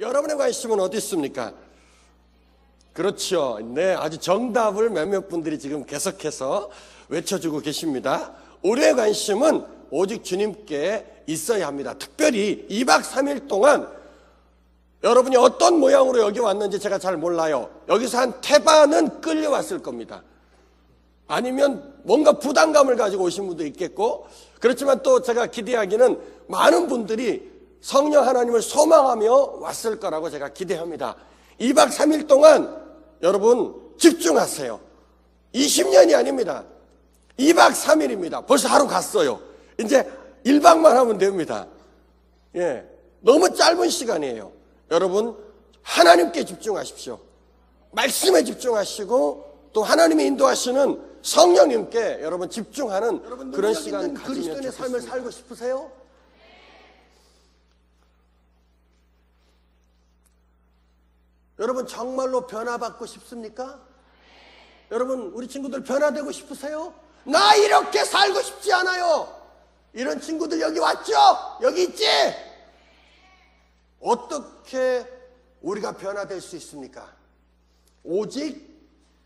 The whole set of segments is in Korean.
여러분의 관심은 어디 있습니까? 그렇죠. 네, 아주 정답을 몇몇 분들이 지금 계속해서 외쳐주고 계십니다. 우리의 관심은 오직 주님께 있어야 합니다. 특별히 2박 3일 동안 여러분이 어떤 모양으로 여기 왔는지 제가 잘 몰라요. 여기서 한 태반은 끌려왔을 겁니다. 아니면 뭔가 부담감을 가지고 오신 분도 있겠고, 그렇지만 또 제가 기대하기는 많은 분들이 성령 하나님을 소망하며 왔을 거라고 제가 기대합니다. 2박 3일 동안 여러분 집중하세요. 20년이 아닙니다. 2박 3일입니다. 벌써 하루 갔어요. 이제 1박만 하면 됩니다. 예. 너무 짧은 시간이에요. 여러분, 하나님께 집중하십시오. 말씀에 집중하시고 또 하나님이 인도하시는 성령님께 여러분 집중하는 여러분, 그런 시간 그리스도인의 삶을 살고 싶으세요? 여러분 정말로 변화받고 싶습니까? 여러분 우리 친구들 변화되고 싶으세요? 나 이렇게 살고 싶지 않아요. 이런 친구들 여기 왔죠? 여기 있지? 어떻게 우리가 변화될 수 있습니까? 오직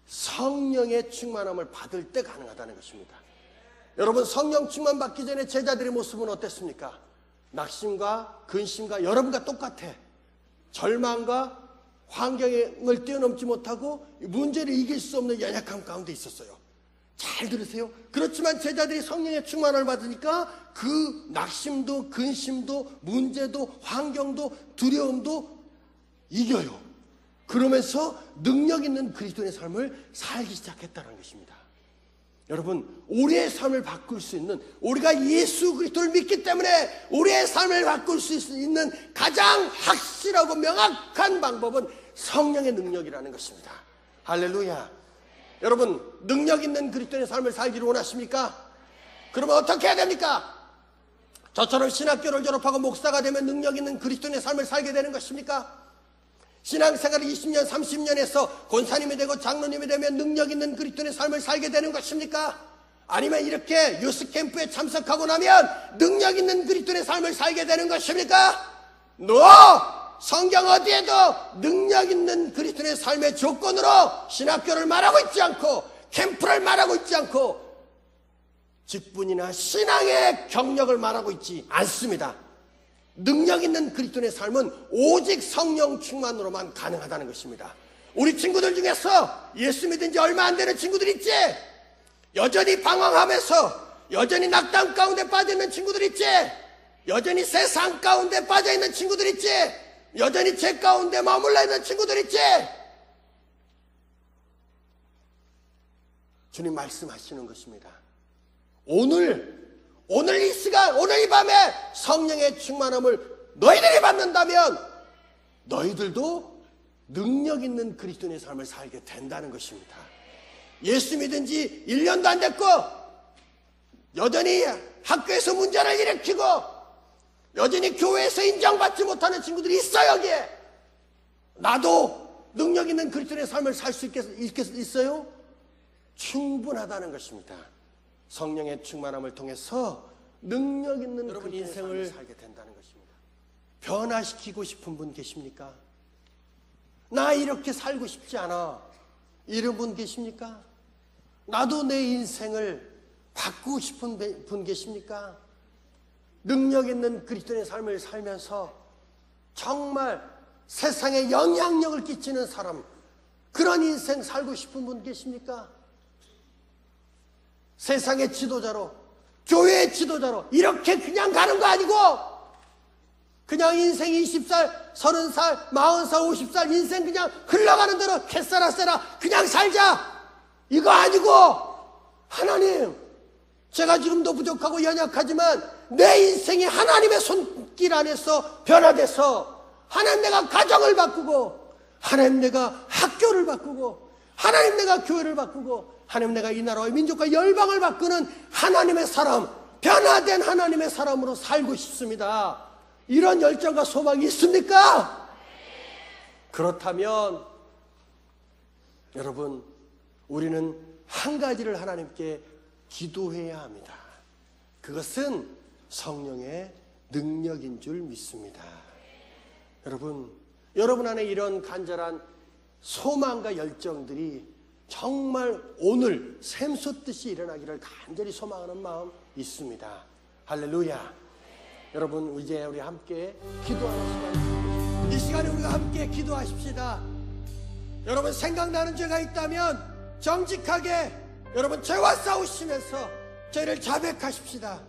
성령의 충만함을 받을 때 가능하다는 것입니다. 여러분 성령 충만 받기 전에 제자들의 모습은 어땠습니까? 낙심과 근심과 여러분과 똑같아. 절망과 환경을 뛰어넘지 못하고 문제를 이길 수 없는 연약함 가운데 있었어요. 잘 들으세요. 그렇지만 제자들이 성령의 충만을 받으니까 그 낙심도 근심도 문제도 환경도 두려움도 이겨요. 그러면서 능력 있는 그리스도의 삶을 살기 시작했다는 것입니다. 여러분, 우리의 삶을 바꿀 수 있는, 우리가 예수 그리스도를 믿기 때문에 우리의 삶을 바꿀 수 있는 가장 확실하고 명확한 방법은 성령의 능력이라는 것입니다. 할렐루야. 여러분, 능력 있는 그리스도의 삶을 살기를 원하십니까? 그러면 어떻게 해야 됩니까? 저처럼 신학교를 졸업하고 목사가 되면 능력 있는 그리스도의 삶을 살게 되는 것입니까? 신앙생활을 20년, 30년 해서 권사님이 되고 장로님이 되면 능력 있는 그리스도의 삶을 살게 되는 것입니까? 아니면 이렇게 유스 캠프에 참석하고 나면 능력 있는 그리스도의 삶을 살게 되는 것입니까? 노! 성경 어디에도 능력 있는 그리스도의 삶의 조건으로 신학교를 말하고 있지 않고 캠프를 말하고 있지 않고 직분이나 신앙의 경력을 말하고 있지 않습니다. 능력 있는 그리스도의 삶은 오직 성령 충만으로만 가능하다는 것입니다. 우리 친구들 중에서 예수 믿은 지 얼마 안 되는 친구들 있지? 여전히 방황하면서 여전히 낙담 가운데 빠져 있는 친구들 있지? 여전히 세상 가운데 빠져 있는 친구들 있지? 여전히 죄 가운데 머물러 있는 친구들 있지? 주님 말씀하시는 것입니다. 오늘 오늘 이 시간, 오늘 이 밤에 성령의 충만함을 너희들이 받는다면 너희들도 능력 있는 그리스도인의 삶을 살게 된다는 것입니다. 예수 믿은 지 1년도 안 됐고 여전히 학교에서 문제를 일으키고 여전히 교회에서 인정받지 못하는 친구들이 있어 여기에 나도 능력 있는 그리스도인의 삶을 살 수 있겠어요? 충분하다는 것입니다. 성령의 충만함을 통해서 능력 있는 여러분 인생을 살게 된다는 것입니다. 변화시키고 싶은 분 계십니까? 나 이렇게 살고 싶지 않아. 이런 분 계십니까? 나도 내 인생을 바꾸고 싶은 분 계십니까? 능력 있는 그리스도의 삶을 살면서 정말 세상에 영향력을 끼치는 사람, 그런 인생 살고 싶은 분 계십니까? 세상의 지도자로, 교회의 지도자로 이렇게 그냥 가는 거 아니고 그냥 인생 20살, 30살, 40살, 50살 인생 그냥 흘러가는 대로 캐싸라 세라 그냥 살자. 이거 아니고 하나님 제가 지금도 부족하고 연약하지만 내 인생이 하나님의 손길 안에서 변화돼서 하나님 내가 가정을 바꾸고 하나님 내가 학교를 바꾸고 하나님 내가 교회를 바꾸고 하나님 내가 이 나라와 민족과 열방을 바꾸는 하나님의 사람, 변화된 하나님의 사람으로 살고 싶습니다. 이런 열정과 소망이 있습니까? 그렇다면 여러분 우리는 한 가지를 하나님께 기도해야 합니다. 그것은 성령의 능력인 줄 믿습니다. 여러분 여러분 안에 이런 간절한 소망과 열정들이 정말 오늘 샘솟듯이 일어나기를 간절히 소망하는 마음 있습니다. 할렐루야. 여러분 이제 우리 함께 기도하는 시간 이 시간에 우리가 함께 기도하십시다. 여러분 생각나는 죄가 있다면 정직하게 여러분 죄와 싸우시면서 죄를 자백하십시다.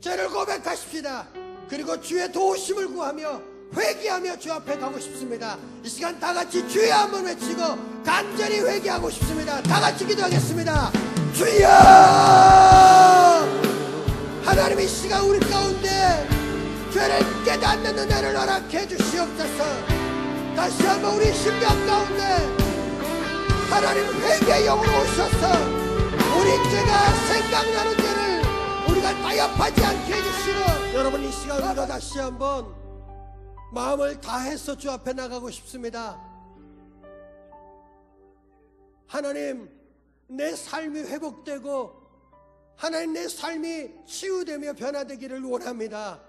죄를 고백하십시다. 그리고 주의 도우심을 구하며 회개하며 주 앞에 가고 싶습니다. 이 시간 다 같이 주여 한번 외치고 간절히 회개하고 싶습니다. 다 같이 기도하겠습니다. 주여! 하나님 이 시간 우리 가운데 죄를 깨닫는 은혜를 허락해 주시옵소서. 다시 한번 우리 심령 가운데 하나님 회개의 영으로 오셔서 우리 죄가 생각나는 죄를 우리가 타협하지 않게 해주시고 여러분 이 시간 우리가 다시 한번 마음을 다해서 주 앞에 나가고 싶습니다. 하나님 내 삶이 회복되고 하나님 내 삶이 치유되며 변화되기를 원합니다.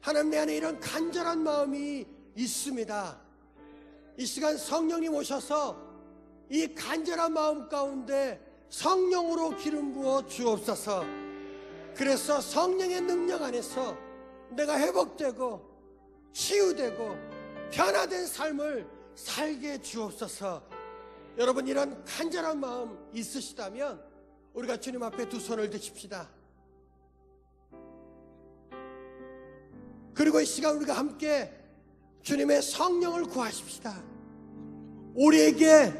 하나님 내 안에 이런 간절한 마음이 있습니다. 이 시간 성령님 오셔서 이 간절한 마음 가운데 성령으로 기름 부어 주옵소서. 그래서 성령의 능력 안에서 내가 회복되고 치유되고 변화된 삶을 살게 주옵소서. 여러분 이런 간절한 마음 있으시다면 우리가 주님 앞에 두 손을 드십시다. 그리고 이 시간 우리가 함께 주님의 성령을 구하십시다. 우리에게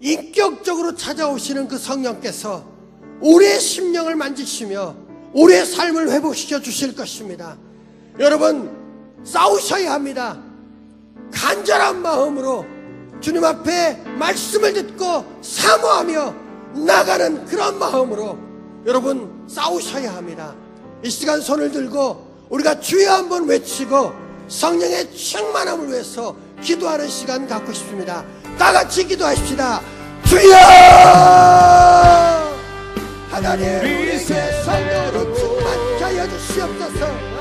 인격적으로 찾아오시는 그 성령께서 우리의 심령을 만지시며 우리의 삶을 회복시켜 주실 것입니다. 여러분, 싸우셔야 합니다. 간절한 마음으로 주님 앞에 말씀을 듣고 사모하며 나가는 그런 마음으로 여러분 싸우셔야 합니다. 이 시간 손을 들고 우리가 주여 한번 외치고 성령의 충만함을 위해서 기도하는 시간 갖고 싶습니다. 다 같이 기도하십시다. 주여! 하나님 우리에게 성령으로 충만케 하여 주시옵소서.